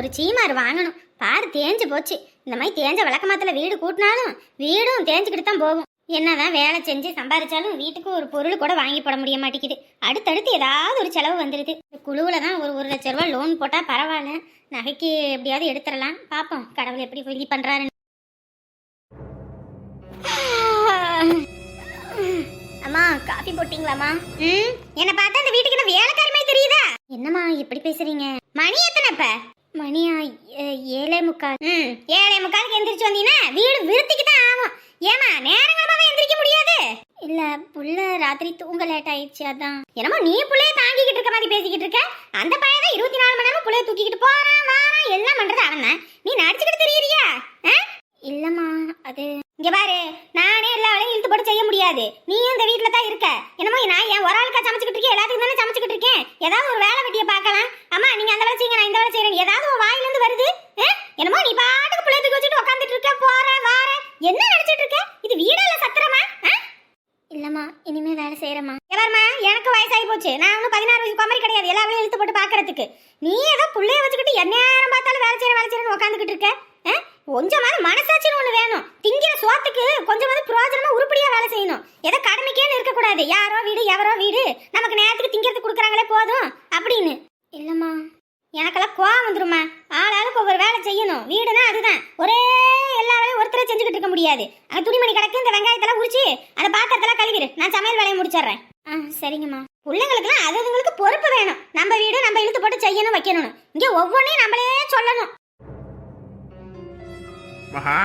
ஒரு சீமார் வாங்கணும். பாரு தேஞ்சு போச்சு. இந்த மாதிரி தேஞ்ச விளக்கமாத்துல வீடு கூட்டினாலும் வீடும் தேஞ்சுக்கிட்டு தான் போகும். என்னதான் வேலை செஞ்சு சம்பாதிச்சாலும் வீட்டுக்கு ஒரு பொருள் கூட வாங்கி போட முடிய மாட்டேங்குது. அடுத்தடுத்து ஏதாவது ஒரு செலவு வந்துடுது குழுவில் தான் ஒரு ஒரு லட்ச ரூபா லோன் போட்டால் பரவாயில்ல. நகைக்கு எப்படியாவது எடுத்துடலாம். பார்ப்போம் கடவுள் எப்படி இது பண்ணுறாரு அம்மா காஃபி போட்டீங்களாம்மா? ம்? என்ன பார்த்தா இந்த வீட்டுக்கு என்ன வேலைக்காரி மாதிரி தெரியுதா? என்னம்மா இப்படி பேசுறீங்க? மணி எத்தனை இப்ப? மணியா ஏழே முக்கால். ம். ஏழே முக்காலுக்கு எந்திரிச்சு வந்தீங்கன்னா வீடு விருத்திக்கு தான் ஆகும். ஏமா நேரங்களமாவே எந்திரிக்க முடியாது. இல்ல புள்ள ராத்திரி தூங்க லேட் ஆயிடுச்சு அதான். என்னமோ நீ புள்ளைய தாங்கிக்கிட்டு இருக்க மாதிரி பேசிக்கிட்டு இருக்க. அந்த பையன் தான் இருபத்தி நாலு மணி நேரம் புள்ளைய தூக்கிக்கிட்டு போறான் வாரான் எல்லாம் பண்றது அவன். நீ நடிச்சுக்கிட்டு தெரியறியா? இல்லம்மா அது இங்க பாரு நானே எல்லா வேலையும் இழுத்து போட்டு செய்ய முடியாது. நீயும் இந்த வீட்ல தான் இருக்க. என்னமோ நான் என் ஒரு ஆளுக்கா சமைச்சுக்கிட்டு இருக்கேன்? எல்லாத்துக்கும் தானே சமைச்சுக்கிட்டு இருக்கேன்? ஏதாவது ஒரு வேலை வெட்டிய பார்க்கலாம் அம்மா நீங்க அந்த வேலை செய்யுங்க நான் இந்த வேலை செய்யறேன் ஏதாவது உன் வாயில இருந்து வருது ஆ? என்னமோ நீ பாட்டுக்கு பிள்ளைத்துக்கு வச்சுட்டு உட்காந்துட்டு இருக்க போற வார என்ன நினைச்சிட்டு இருக்க இது வீடா இல்ல சத்திரமா ஆ? இல்லம்மா இனிமே வேலை செய்யறேம்மா எவர்மா எனக்கு வயசாகி போச்சு நான் ஒன்றும் பதினாறு வயசு குமரி கிடையாது எல்லா வேலையும் இழுத்து போட்டு பாக்குறதுக்கு நீ ஏதோ புள்ளைய வச்சுக்கிட்டு என்ன நேரம் பார்த்தாலும் வேலை செய்யற வேலை செய்யறன்னு உட்காந்துக்கிட்டு இருக்க ஆ? கொஞ்சமாவது மனசாட்சின்னு ஒண்ணு வேணும் திங்கிற சோத்துக்கு கொஞ்சமாவது பிரயோஜனமா உருப்படியா வேலை செய்யணும் ஏதோ கடமைக்கேன்னு இருக்கக்கூடாது யாரோ வீடு எவரோ வீடு. நமக்கு நேரத்துக்கு திங்கிறதுக்கு கொடுக்குறாங்களே போதும். அப்படின்னு. இல்லம்மா. எனக்கெல்லாம் கோவம் வந்துருமா ஆளாளுக்கு ஒவ்வொரு வேலை செய்யணும். வீடுனா அதுதான். ஒரே எல்லா வேலையும் ஒருத்தரே செஞ்சுக்கிட்டு இருக்க முடியாது. அங்க துணிமணி கிடக்கு இந்த வெங்காயத்தெல்லாம் உரிச்சு அந்த பாத்திரத்தெல்லாம் கழுவிடு. நான் சமையல் வேலையை முடிச்சிடுறேன். ஆ சரிங்கம்மா. பிள்ளைங்களுக்குலாம் அது அதுங்களுக்கு பொறுப்பு வேணும். நம்ம வீடு நம்ம இழுத்து போட்டு செய்யணும் வைக்கணும் இங்க ஒவ்வொன்றையும் நம்மளே சொல்லணும். மகா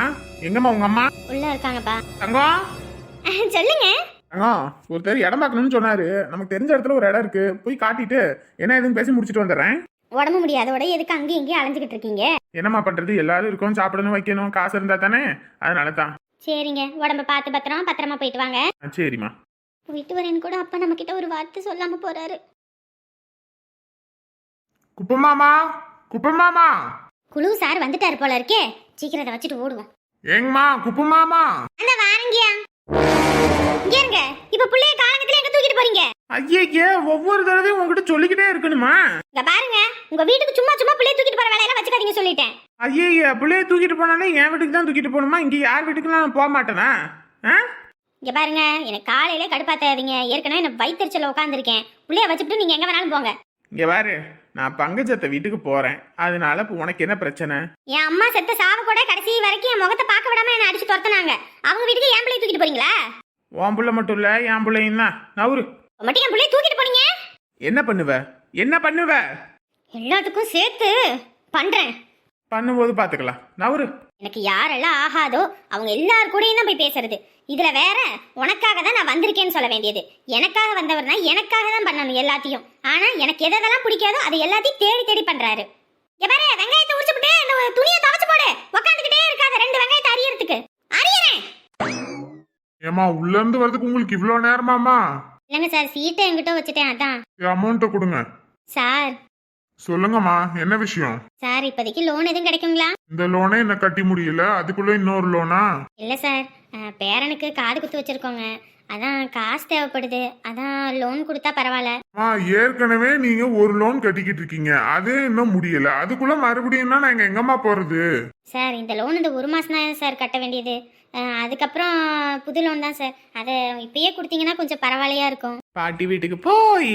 எங்கம்மா உங்க அம்மா? உள்ள இருக்காங்கப்பா. தங்கம்? சொல்லுங்க. தங்கம் ஒருத்தர் இடம் பார்க்கணும்னு சொன்னாரு. நமக்கு தெரிஞ்ச இடத்துல ஒரு இடம் இருக்கு. போய் காட்டிட்டு என்ன ஏதுன்னு பேசி முடிச்சிட்டு வந்துடுறேன். உடம்பு முடியாதோட எதுக்கு அங்கேயும் இங்கேயும் அலைஞ்சுக்கிட்டு இருக்கீங்க? என்னம்மா பண்றது? எல்லாரும் இருக்கோம் சாப்பிடணும் வைக்கணும் காசு இருந்தா தானே? அதனால தான் சரிங்க. உடம்ப பார்த்து பத்திரமா பத்திரமா போயிட்டு வாங்க. ஆ, சரிம்மா. போயிட்டு வரேன்னு கூட அப்பா நம்ம கிட்ட ஒரு வார்த்தை சொல்லாம போறாரு. குப்பமாமா குப்பமாமா குழு சார் வந்துட்டாரு போல இருக்கே. சீக்கிரம் அதை வச்சுட்டு ஓடுவோம். ஏங்கம்மா குப்பமாமா அந்த வாரங்கியா? ஐயே ஒவ்வொரு தடவையும் உங்ககிட்ட சொல்லிக்கிட்டே இருக்கணுமா? இங்க பாருங்க உங்க வீட்டுக்கு சும்மா சும்மா புள்ளைய தூக்கிட்டு போற வேலையெல்லாம் வச்சுக்காதீங்க சொல்லிட்டேன். ஐயே பிள்ளைய தூக்கிட்டு போனாலே என் வீட்டுக்கு தான் தூக்கிட்டு போகணுமா? இங்க யார் வீட்டுக்குலாம் நான் போக மாட்டேனா? இங்க பாருங்க எனக்கு காலையில கடுப்பாத்தாதீங்க. ஏற்கனவே நான் வயிற்றுச்சல உட்காந்துருக்கேன் புள்ளைய வச்சுட்டு நீங்க எங்க வேணாலும் போங்க. இங்க பாரு நான் பங்கஜத்தை வீட்டுக்கு போறேன். அதனால இப்போ உனக்கு என்ன பிரச்சனை? என் அம்மா செத்த சாவு கூட கடைசி வரைக்கும் என் முகத்தை பார்க்க விடாம என்ன அடிச்சு துரத்துனாங்க. அவங்க வீட்டுக்கு என் பிள்ளைய தூக்கிட்டு போறீங்களா? உன் புள்ள மட்டும் இல்ல என் பிள்ளையும் தான். நவுரு மட்டும் என் பிள்ளைய தூக்கிட்டு போனீங்க? என்ன பண்ணுவ? என்ன பண்ணுவ? எல்லாத்துக்கும் சேர்த்து பண்றேன். பண்ணும்போது பாத்துக்கலாம். நவுரு எனக்கு யாரெல்லாம் ஆகாதோ அவங்க எல்லார் கூடயும் தான் போய் பேசுறது. இதுல வேற உனக்காக தான் நான் வந்திருக்கேன்னு சொல்ல வேண்டியது. எனக்காக வந்தவர்னா எனக்காக தான் பண்ணணும் எல்லாத்தையும். ஆனா எனக்கு எதெல்லாம் பிடிக்காதோ அதை எல்லாத்தையும் தேடி தேடி பண்றாரு. இங்க பாரு வெங்காயத்தை உரிச்சுட்டு இந்த துணியை துவைச்சு போடு. உக்காந்துக்கிட்டே இருக்காத ரெண்டு வெங்காயத்தை அரியறதுக்கு. அரியறேன். ஏமா உள்ள இருந்து வரதுக்கு உங்களுக்கு இவ்வளவு நேரமாமா இல்லைங்க சார் சீட்டை என்கிட்ட வச்சுட்டேன் அதான். அமௌண்ட்டை கொடுங்க. சார். சொல்லுங்கம்மா என்ன விஷயம்? சார் இப்போதைக்கு லோன் எதுவும் கிடைக்குங்களா? இந்த லோனே என்ன கட்டி முடியல? அதுக்குள்ள இன்னொரு லோனா இல்லை சார். அஹ், பேரனுக்கு காது குத்து வச்சிருக்கோங்க. அதான் காசு தேவைப்படுது. அதான் லோன் கொடுத்தா பரவாயில்ல. ஏற்கனவே நீங்க ஒரு லோன் கட்டிக்கிட்டு இருக்கீங்க. அதே இன்னும் முடியல. அதுக்குள்ள மறுபடியும்னா நாங்க எங்கம்மா போறது? சார் இந்த லோன் இந்த ஒரு மாதம் தான் சார் கட்ட வேண்டியது. அதுக்கப்புறம் புது லோன் தான் சார் அதை இப்பயே கொடுத்தீங்கன்னா கொஞ்சம் பரவாயில்லையா இருக்கும். பாட்டி வீட்டுக்கு போய்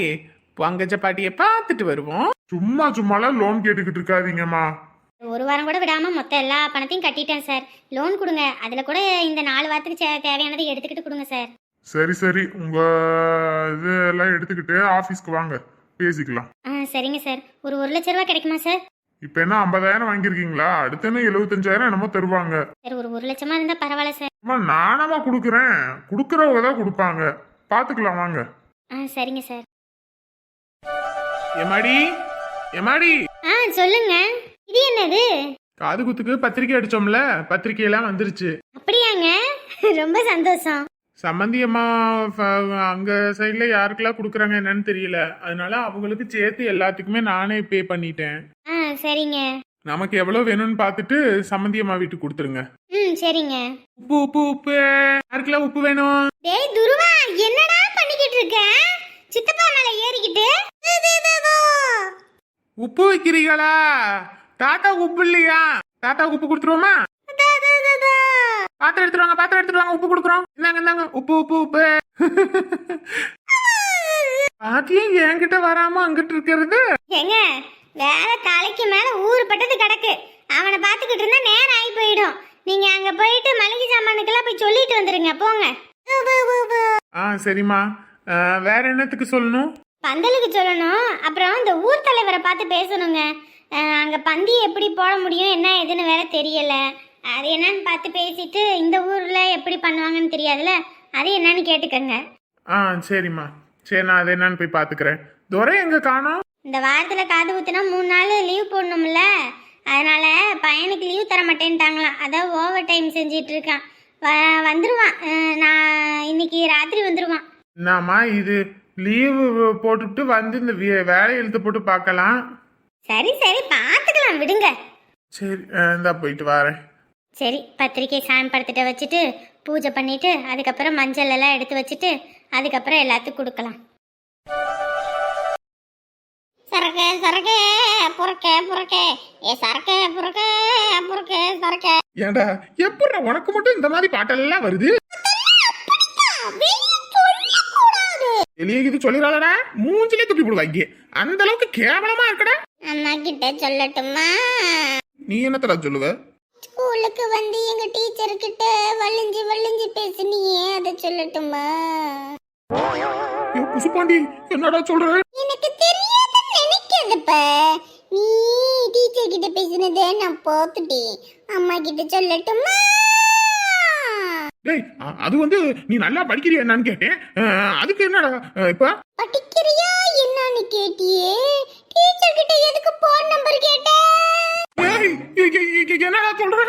பங்கஜ பாட்டியை பார்த்துட்டு வருவோம். சும்மா சும்மாலாம் லோன் கேட்டுக்கிட்டு இருக்காதீங்கம்மா. ஒரு வாரம் கூட விடாமல் மொத்த எல்லா பணத்தையும் கட்டிட்டேன் சார் லோன் கொடுங்க. அதில் கூட இந்த நாலு வாரத்துக்கு சே- தேவையானதை எடுத்துக்கிட்டு கொடுங்க சார் சரி சரி. உங்க இதெல்லாம் எடுத்துக்கிட்டு ஆபீஸ்க்கு வாங்க. பேசிக்கலாம். ஆ சரிங்க சார் ஒரு ஒரு லட்ச ரூபா கிடைக்குமா சார் இப்ப என்ன ஐம்பதாயிரம் வாங்கியிருக்கீங்களா? அடுத்து என்ன எழுபத்தஞ்சாயிரம் என்னமோ தருவாங்க. சார் ஒரு ஒரு லட்சமா இருந்தால் பரவாயில்ல சார். அம்மா நானமா கொடுக்குறேன்? கொடுக்குறவங்க தான் கொடுப்பாங்க. பாத்துக்கலாம் வாங்க. ஆ சரிங்க சார். எமாடி எமாடி ஆ சொல்லுங்க. இது என்னது? காது குத்துக்கு பத்திரிக்கை அடிச்சோம்ல? பத்திரிக்கை எல்லாம் வந்துருச்சு. அப்படியாங்க? ரொம்ப சந்தோஷம். சம்மந்தி அம்மா ஃப- அங்க சைட்ல யாருக்கெல்லாம் கொடுக்குறாங்க என்னன்னு தெரியல. அதனால அவங்களுக்கு சேர்த்து எல்லாத்துக்குமே நானே பே பண்ணிட்டேன். ஆ சரிங்க. நமக்கு எவ்வளவு வேணும்னு பார்த்துட்டு சம்மந்தி அம்மா வீட்டுக்கு கொடுத்துருங்க. ம் சரிங்க. உப்பு உப்பு உப்பு. யாருக்கெல்லாம் உப்பு வேணும்? டேய் துருவா என்னடா பண்ணிக்கிட்டு இருக்க? சித்தப்பா மேல ஏறிக்கிட்டு. உப்பு வைக்கிறீங்களா? தாத்தா உப்பு இல்லையா? தாத்தா உப்பு கொடுத்துருவோமா? பாத்திரம் எடுத்துட்டு வாங்க பாத்திரம் எடுத்துட்டு வாங்க உப்பு கொடுக்குறோம். இந்தாங்க இந்தாங்க. உப்பு உப்பு உப்பு. பாத்தியும் என்கிட்ட வராம அங்கிட்டு இருக்கிறது. ஏங்க வேலை தலைக்கு மேல ஊர் பட்டது கிடக்கு. அவனை பார்த்துக்கிட்டு இருந்தா நேரம் ஆகி போயிடும். நீங்க அங்க போயிட்டு மளிகை சாமானுக்கெல்லாம் போய் சொல்லிட்டு வந்துருங்க. போங்க. ஆ சரிம்மா. வேற என்னத்துக்கு சொல்லணும்? பந்தலுக்கு சொல்லணும். அப்புறம் இந்த ஊர் தலைவரை பார்த்து பேசணுங்க. அங்க பந்தி எப்படி போட முடியும் என்ன ஏதுன்னு வேற தெரியல. அது என்னன்னு பார்த்து பேசிட்டு இந்த ஊர்ல எப்படி பண்ணுவாங்கன்னு தெரியாதுல அது என்னன்னு கேட்டுக்கங்க. ஆ சரிம்மா. சரி நான் அதை என்னன்னு போய் பாத்துக்கிறேன் துரை எங்க காணோம்? இந்த வாரத்துல காது ஊத்துனா மூணு நாள் லீவ் போடணும்ல. அதனால பையனுக்கு லீவ் தர மாட்டேன்ட்டாங்களாம் அதான் ஓவர் டைம் செஞ்சிட்டு இருக்கான் வ- வந்துருவான். அஹ், நான் இன்னைக்கு ராத்திரி வந்துருவான். என்னம்மா இது? லீவு போட்டுவிட்டு வந்து இந்த வே- வேலையை இழுத்து போட்டு பார்க்கலாம். சரி சரி. பார்த்துக்கலாம். விடுங்க. சரி இந்தா போயிட்டு வரேன். சரி. பத்திரிக்கை சாயம் படுத்திட்ட வச்சுட்டு பூஜை பண்ணிட்டு அதுக்கப்புறம் மஞ்சள் எல்லாம் எடுத்து வச்சுட்டு அதுக்கப்புறம் எல்லாத்துக்கும் கொடுக்கலாம். சரக்கு சரக்கு புறக்க புறக்க. ஏ சரக்கு புறக்க புறக்க சரக்கு. ஏண்டா எப்படி உனக்கு மட்டும் இந்த மாதிரி பாட்டெல்லாம் வருது? வெளியே இது சொல்லிடாதடா மூஞ்சிலே துப்பி போடுவாங்க அந்த அளவுக்கு கேவலமா இருக்கடா. அம்மா கிட்ட சொல்லட்டுமா? நீ என்னத்தடா சொல்லுவ? ஸ்கூலுக்கு வந்து எங்க டீச்சர் கிட்ட வலிஞ்சு வலிஞ்சு பேசுனியே அதை சொல்லட்டுமா? ஏ புசுப்பாண்டி என்னடா சொல்ற? நினைக்காதப்ப நீ டீச்சர் கிட்ட பேசினதை நான் பார்த்துட்டேன். அம்மா கிட்ட சொல்லட்டுமா? டேய் அது வந்து நீ நல்லா படிக்கிறியா என்னன்னு கேட்டேன். அதுக்கு என்னடா இப்ப? படிக்கிறியா என்னன்னு கேட்டியே? டீச்சர் கிட்ட எதுக்கு போன் நம்பர் கேட்ட? என்னடா சொல்ற?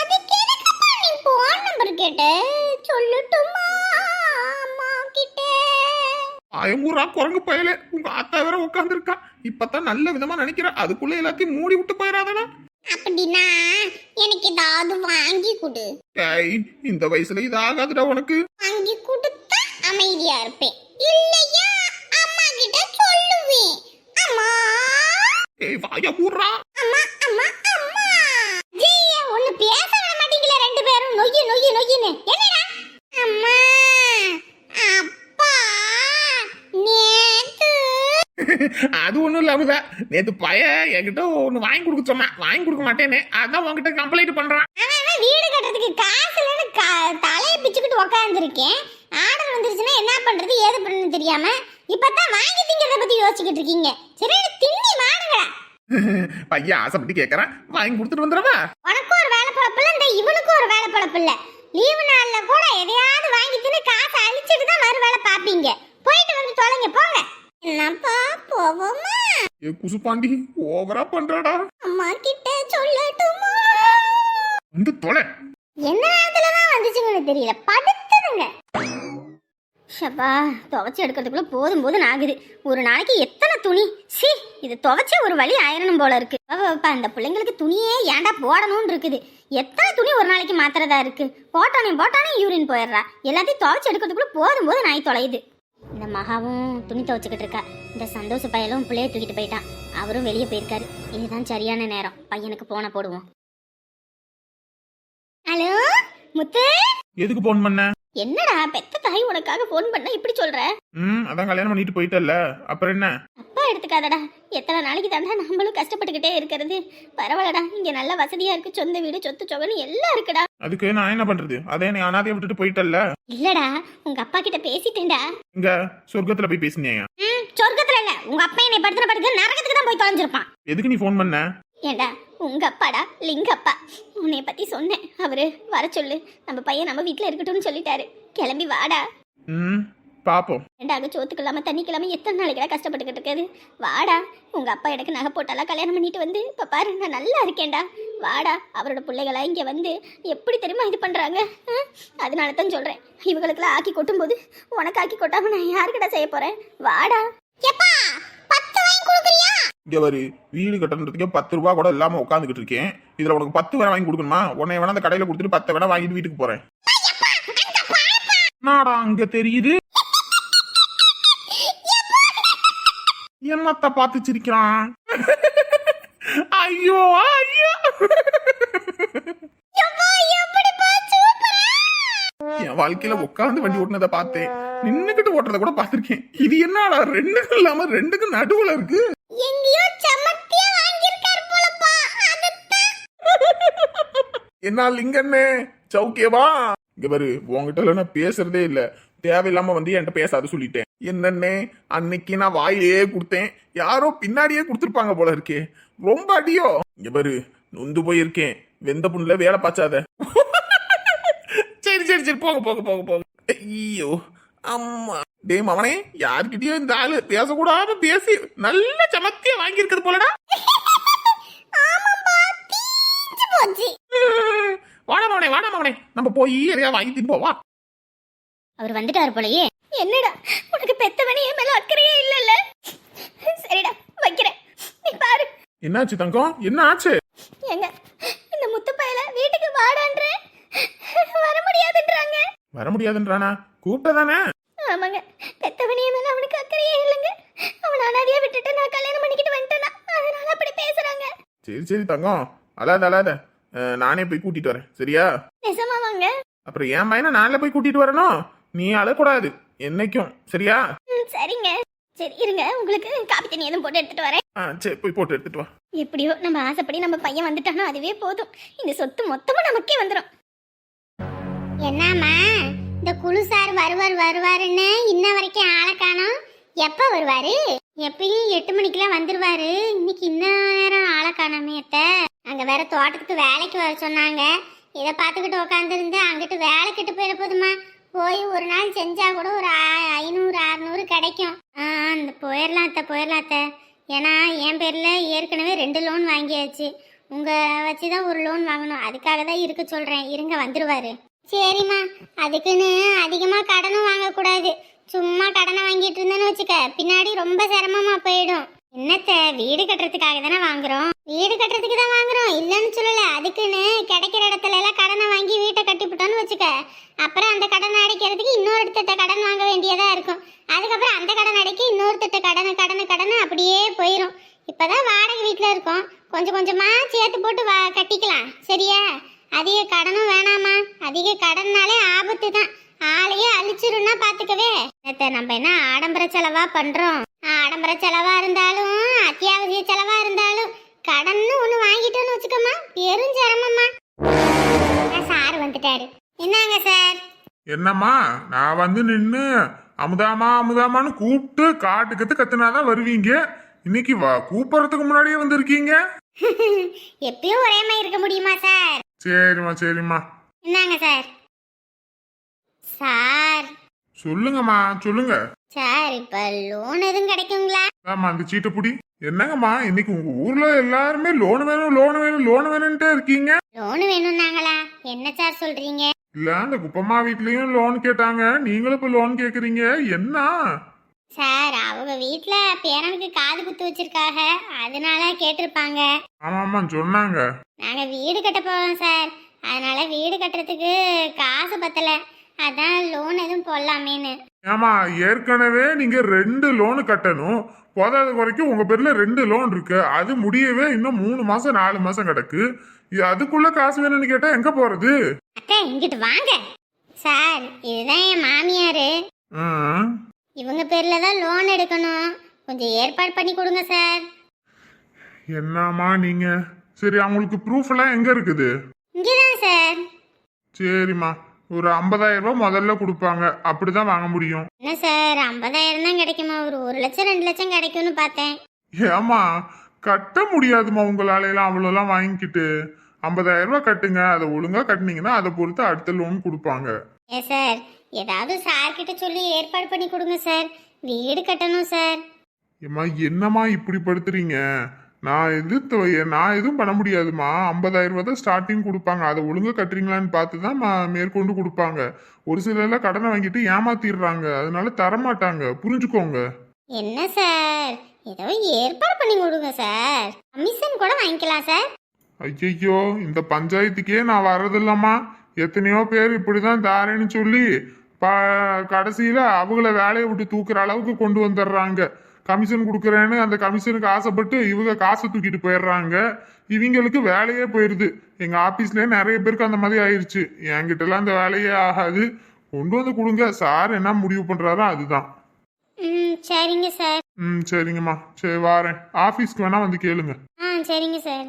அதுக்கு எதுக்குப்பா நீ போன் நம்பர் கேட்ட? சொல்லட்டுமா? அயங்கூரா குரங்கு பயலே. உங்க ஆத்தா வேற உட்காந்துருக்கா இப்பதான் நல்ல விதமா நினைக்கிறேன் அதுக்குள்ள எல்லாத்தையும் மூடி விட்டு போயிடாதடா அப்படின்னா எனக்கு ஏதாவது வாங்கி கொடு. இந்த வயசுல இது ஆகாதுடா உனக்கு. வாங்கி கொடுத்தா அமைதியா இருப்பேன். இல்லையா? அம்மா கிட்ட சொல்லுவேன். அம்மா. ஏய் வாய மூடுறா அம்மா அம்மா அம்மா. ஜீய ஒண்ணு பேச விட மாட்டீங்களா ரெண்டு பேரும். நொய்யு நொய்யு நொய்யுன்னு. என்னடா? அம்மா அப்பா நேத்து அது ஒண்ணும் இல்லாமதா நேத்து பய என்கிட்ட ஒண்ணு வாங்கி கொடுக்க சொன்னான் வாங்கி கொடுக்க மாட்டேனே அதான் உன்கிட்ட கம்ப்ளைண்ட் அவன் வீடு கட்டுறதுக்கு காசு தலையை பிச்சுக்கிட்டு உக்காந்துருக்கேன். ஆர்டர் வந்துருச்சுன்னா என்ன பண்றது ஏது பண்ணுன்னு தெரியாம இப்பதான் வாங்கி திங்கிறத பத்தி யோசிச்சுக்கிட்டு இருக்கீங்க. சரி திண்ணி வாங்குடா பையன் ஆசைப்பட்டு கேக்குறான். வாங்கி கொடுத்துட்டு வந்துடவா? உனக்கும் ஒரு வேலை பழப்பு இல்ல இந்த இவனுக்கும் ஒரு வேலை பழப்பு இல்ல. லீவு நாள்ல கூட எதையாவது வாங்கி தின்னு காசை அழிச்சிட்டு தான் மறு வேலை பாப்பீங்க. போயிட்டு வந்து தொலைங்க போங்க. என்னப்பா போவோமா ஏ குசுப்பாண்டி ஓவரா பண்றாடா. அம்மா கிட்ட சொல்லட்டுமா? வந்து தொலை. என்ன நேரத்துல தான் வந்துச்சுங்கன்னு தெரியல. படுத்துருங்க. ஷப்பா துவைச்சி எடுக்கிறதுக்குள்ள போதும் போதும் ஆகுது. ஒரு நாளைக்கு எத்தனை துணி? சி இது துவைச்ச ஒரு வழி ஆயிரணும் போல இருக்கு. அந்த பிள்ளைங்களுக்கு துணியே ஏன்டா போடணும்னு இருக்குது? எத்தனை துணி ஒரு நாளைக்கு மாத்திரதா இருக்கு? போட்டானே போட்டானே யூரின் போயிடுறா. எல்லாத்தையும் துவைச்சி எடுக்கிறதுக்குள்ள போதும் போது நாய் தொலையுது. இந்த மகாவும் துணி துவைச்சிக்கிட்டு இருக்கா. இந்த சந்தோஷ பயலும் பிள்ளைய தூக்கிட்டு போயிட்டான். அவரும் வெளியே போயிருக்காரு. இதுதான் சரியான நேரம். பையனுக்கு போன போடுவோம். ஹலோ முத்து? எதுக்கு போன் பண்ண? என்னடா பெத்த தாய் உனக்காக ஃபோன் பண்ண இப்படி சொல்ற? ம் அதான் கல்யாணம் பண்ணிட்டு போயிட்டல்ல. அப்புறம் என்ன? அப்பா எடுத்துக்காதடா. எத்தனை நாளைக்கு தாண்டா நம்மளும் கஷ்டப்பட்டுக்கிட்டே இருக்கிறது. பரவாயில்லடா இங்க நல்ல வசதியா இருக்கு. சொந்த வீடு சொத்து சொகன்னு எல்லாம் இருக்குடா. அதுக்கு நான் என்ன பண்றது? அதே நீ அனாதையை விட்டுட்டு போயிட்டல்ல. இல்லடா உங்க அப்பா கிட்ட பேசிட்டேன்டா. இங்க சொர்க்கத்துல போய் பேசினியா ம் சொர்க்கத்துல இல்ல. உங்க அப்பா என்னை படுத்துன படுக்க நரகத்துக்கு தான் போய் தொலைஞ்சிருப்பான். எதுக்கு நீ ஃபோன் பண்ண? ஏண்டா உங்க அப்பாடா லிங்கப்பா. உன்னைய பத்தி சொன்னேன். அவரு வர சொல்லு. நம்ம பையன் நம்ம வீட்ல இருக்கட்டும்னு சொல்லிட்டாரு. கிளம்பி வாடா. ம் பாப்போம். ரெண்டாக சோத்துக்கு இல்லாம தண்ணிக்கு இல்லாம எத்தனை நாளைக்கு கஷ்டப்பட்டுக்கிட்டு இருக்காது? வாடா. உங்க அப்பா எனக்கு நகை போட்டாலாம் கல்யாணம் பண்ணிட்டு வந்து இப்ப பாரு நான் நல்லா இருக்கேன்டா. வாடா. அவரோட பிள்ளைகளா இங்க வந்து எப்படி தெரியுமா இது பண்றாங்க? ஆ? அதனால தான் சொல்றேன். இவங்களுக்கெல்லாம் ஆக்கி கொட்டும் போது உனக்கு ஆக்கி கொட்டாம நான் யாருக்கிட்ட செய்ய போறேன்? வாடா. எப்பா! இங்க வரு வீடு கட்டணுன்றதுக்கே பத்து ரூபா கூட இல்லாம உட்காந்துக்கிட்டு இருக்கேன். இதுல உனக்கு பத்து வேணா வாங்கி கொடுக்கணுமா? உன்னை வேணா அந்த கடையில கொடுத்துட்டு பத்து வேணா வாங்கிட்டு வீட்டுக்கு போறேன். நாடா அங்க தெரியுது? என்னத்த பார்த்து சிரிக்கிறான்? ஐயோ ஐயோ. என் வாழ்க்கையில உட்கார்ந்து வண்டி ஓட்டினதை பார்த்தேன். நின்னுக்கிட்டு ஓட்டுறத கூட பார்த்திருக்கேன். இது என்னடா ரெண்டுக்கும் இல்லாம ரெண்டுக்கும் நடுவுல இருக்கு எங்கேயோ சமத்தியா வாங்கியிருக்காரு போலப்பா அதுதான் என்ன? லிங்கண்ணே சௌக்கியவா இங்க பாரு உங்ககிட்ட நான் பேசுறதே இல்ல. தேவையில்லாம வந்து என்கிட்ட பேசாத சொல்லிட்டேன். என்னண்ணே அன்னைக்கு நான் வாயிலேயே கொடுத்தேன். யாரோ பின்னாடியே கொடுத்துருப்பாங்க போல இருக்கே. ரொம்ப அடியோ. இங்க பாரு நொந்து போயிருக்கேன். வெந்த புண்ணுல வேலை பாச்சாத சரி சரி சரி போங்க போங்க போங்க போங்க. ஐயோ அம்மா. டேய் மவனே யார்கிட்டயோ இந்த ஆளு பேசக்கூடாது பேசி நல்ல சமத்தியா வாங்கியிருக்கிறது போலடா. போச்சு. வாடா மவனே வாடா மவனே நம்ம போய் எதையா வாங்கி தின்போவா அவர் வந்துட்டாரு போலயே. என்னடா? உனக்கு பெத்தவனே என் மேல அக்கறையே இல்லல்ல? சரிடா வைக்கிறேன். நீ பாரு. என்னாச்சு தங்கம்? என்ன ஆச்சு எங்க இந்த முத்து பையல வீட்டுக்கு வாடான்ற? வர முடியாதுன்றாங்க. வர முடியாதுன்றானா? கூப்பிட்டதானே? ஆமாங்க பெத்தவனே மேல அவனுக்கு அக்கறையே இல்லைங்க. அவன் அனாதையா விட்டுட்டு நான் கல்யாணம் பண்ணிக்கிட்டு வந்துட்டேனா? அதனால அப்படி பேசுறாங்க. சரி சரி தங்கம். அழாத அழாத. நானே போய் கூட்டிட்டு வரேன். சரியா? நிஜமா வாங்க அப்புறம் என் பையனை நான்ல போய் கூட்டிட்டு வரணும் நீ அழக்கூடாது. என்னைக்கும். சரியா? சரிங்க. சரி இருங்க. உங்களுக்கு காப்பி தண்ணி எதுவும் போட்டு எடுத்துட்டு வரேன். ஆ சரி போய் போட்டு எடுத்துட்டு வா. எப்படியோ நம்ம ஆசைப்படி நம்ம பையன் வந்துட்டானோ அதுவே போதும். இந்த சொத்து மொத்தமா நமக்கே வந்துடும் என்னம்மா இந்த குழு சார் வருவார் வருவாருன்னு இன்ன வரைக்கும் ஆளை காணோம்? எப்ப வருவாரு? எப்பயும் எட்டு மணிக்கெல்லாம் வந்துருவாரு. இன்னைக்கு இன்னும் நேரம் ஆளை காணாமே அத்த. அங்க வேற தோட்டத்துக்கு வேலைக்கு வர சொன்னாங்க. இதை பார்த்துக்கிட்டு உட்காந்துருந்து அங்கிட்டு வேலை கிட்ட போயிட போதுமா? போய் ஒரு நாள் செஞ்சா கூட ஒரு ஐநூறு அறநூறு கிடைக்கும். ஆ அந்த போயிடலாம் அத்தை போயிடலாம் அத்தை. ஏன்னா என் பேரில் ஏற்கனவே ரெண்டு லோன் வாங்கியாச்சு. உங்கள் வச்சு தான் ஒரு லோன் வாங்கணும். அதுக்காக தான் இருக்க சொல்கிறேன் இருங்க வந்துடுவார் சரிம்மா. அதுக்குன்னு அதிகமாக கடனும் வாங்கக்கூடாது. சும்மா கடனை வாங்கிட்டு இருந்தேன்னு வச்சுக்க. பின்னாடி ரொம்ப சிரமமா போயிடும். என்னத்த வீடு கட்டுறதுக்காக தானே வாங்குறோம்? வீடு கட்டுறதுக்கு தான் வாங்குறோம். இல்லைன்னு சொல்லல. அதுக்குன்னு கிடைக்கிற இடத்துல எல்லாம் கடனை வாங்கி வீட்டை கட்டிவிட்டோன்னு வச்சுக்க. அப்புறம் அந்த கடனை அடைக்கிறதுக்கு இன்னொரு திட்ட கடன் வாங்க வேண்டியதா இருக்கும். அதுக்கப்புறம் அந்த கடன் அடைக்க இன்னொருத்தட்ட கடன் கடன் கடன் அப்படியே போயிடும் இப்பதான் வாடகை வீட்டில் இருக்கோம். கொஞ்சம் கொஞ்சமா சேர்த்து போட்டு வா கட்டிக்கலாம். சரியா? அதிக கடனும் வேணாமா? அதிக கடன்னாலே ஆபத்து தான் ஆளையே அழிச்சிருன்னா பாத்துக்கவே. நேத்து நம்ம என்ன ஆடம்பர செலவா பண்றோம்? ஆடம்பர செலவா இருந்தாலும் அத்தியாவசிய செலவா இருந்தாலும் கடன்னு ஒண்ணு வாங்கிட்டோன்னு வச்சுக்கோமா. பெரும் சிரமம்மா. சார் வந்துட்டாரு. என்னங்க சார்? என்னம்மா நான் வந்து நின்னு அமுதாமா அமுதாமான்னு கூப்பிட்டு காட்டு கத்து கத்துனாதான் வருவீங்க. இன்னைக்கு வா கூப்பிடுறதுக்கு முன்னாடியே வந்திருக்கீங்க? எப்பயும் ஒரே மாதிரி இருக்க முடியுமா சார்? சரிம்மா சரிம்மா. என்னங்க சார்? சார். சொல்லுங்கம்மா சொல்லுங்க. சார் இப்ப லோன் எதுவும் கிடைக்குங்களா? ஆமா அந்த சீட்டை புடி என்னங்கம்மா இன்னைக்கு உங்க ஊர்ல எல்லாருமே லோன் வேணும் லோன் வேணும் லோன் வேணும்ட்டே இருக்கீங்க. லோன் வேணும்னாங்களா? என்ன சார் சொல்றீங்க? இல்ல அந்த குப்பம்மா வீட்லயும் லோன் கேட்டாங்க. நீங்களும் இப்ப லோன் கேக்குறீங்க. என்ன? சார் அவங்க வீட்ல பேரனுக்கு காது குத்து வச்சிருக்காங்க அதனால கேட்டிருப்பாங்க. ஆமாம்மா சொன்னாங்க. நாங்க வீடு கட்ட போறோம் சார். அதனால வீடு கட்டுறதுக்கு காசு பத்தல. அதான் லோன் எதுவும் போடலாமேன்னு. ஏமா ஏற்கனவே நீங்க ரெண்டு லோனு கட்டணும். போதாத குறைக்கும் உங்க பேர்ல ரெண்டு லோன் இருக்கு. அது முடியவே இன்னும் மூணு மாசம் நாலு மாசம் கிடக்கு. அதுக்குள்ள காசு வேணும்னு கேட்டா எங்க போறது? அத்தை இங்கிட்டு வாங்க. சார் இதுதான் என் மாமியாரு. இவங்க பேர்ல தான் லோன் எடுக்கணும். கொஞ்சம் ஏற்பாடு பண்ணி கொடுங்க சார். என்னம்மா நீங்க? சரி அவங்களுக்கு ப்ரூஃப் எல்லாம் எங்க இருக்குது? இங்கதான் சார். சரிம்மா. ஒரு 50000 ரூபாய் முதல்ல கொடுப்பாங்க. அப்படிதான் வாங்க முடியும். என்ன சார் ஐம்பதாயிரம் தான் கிடைக்குமா? ஒரு ஒரு லட்சம் ரெண்டு லட்சம் கிடைக்கும்னு பார்த்தேன். ஏமா கட்ட முடியாதுமா உங்களால எல்லாம் அவ்வளோலாம் வாங்கிக்கிட்டு. 50000 ரூபாய் கட்டுங்க. அதை ஒழுங்கா கட்டினீங்கன்னா அதை பொறுத்து அடுத்த லோன் கொடுப்பாங்க. ஏ சார் ஏதாவது சார் கிட்ட சொல்லி ஏற்பாடு பண்ணி கொடுங்க சார். வீடு கட்டணும் சார். ஏம்மா என்னம்மா இப்படி படுத்துறீங்க? நான் எது தொ- நான் எதுவும் பண்ண முடியாதும்மா 50000 ரூபாய் தான் ஸ்டார்டிங் கொடுப்பாங்க. அதை ஒழுங்கா கட்டுறீங்களான்னு பார்த்து தான் மேற்கொண்டு கொடுப்பாங்க. ஒரு சிலர்லாம் கடனை வாங்கிட்டு ஏமாத்திடுறாங்க. அதனால தரமாட்டாங்க. புரிஞ்சுக்கோங்க. என்ன சார்? ஏதோ ஏற்பாடு பண்ணி கொடுங்க சார். கமிஷன் கூட வாங்கிக்கலாம் சார். ஐயையோ இந்த பஞ்சாயத்துக்கே நான் வர்றதில்லம்மா. எத்தனையோ பேர் இப்படிதான் தாரேன்னு சொல்லி ப கடைசியில அவங்கள வேலையை விட்டு தூக்குற அளவுக்கு கொண்டு வந்துடுறாங்க. கமிஷன் கொடுக்குறேன்னு அந்த கமிஷனுக்கு ஆசைப்பட்டு இவங்க காசை தூக்கிட்டு போயிடுறாங்க. இவங்களுக்கு வேலையே போயிடுது எங்க ஆபீஸ்லயே நிறைய பேருக்கு அந்த மாதிரி ஆயிருச்சு. என்கிட்ட எல்லாம் அந்த வேலையே ஆகாது. கொண்டு வந்து கொடுங்க. சார் என்ன முடிவு பண்றாரோ அதுதான். ம் சரிங்க சார். ம் சரிங்கம்மா. சரி வாரேன். ஆபீஸ்க்கு வேணா வந்து கேளுங்க. ஆ சரிங்க சார்.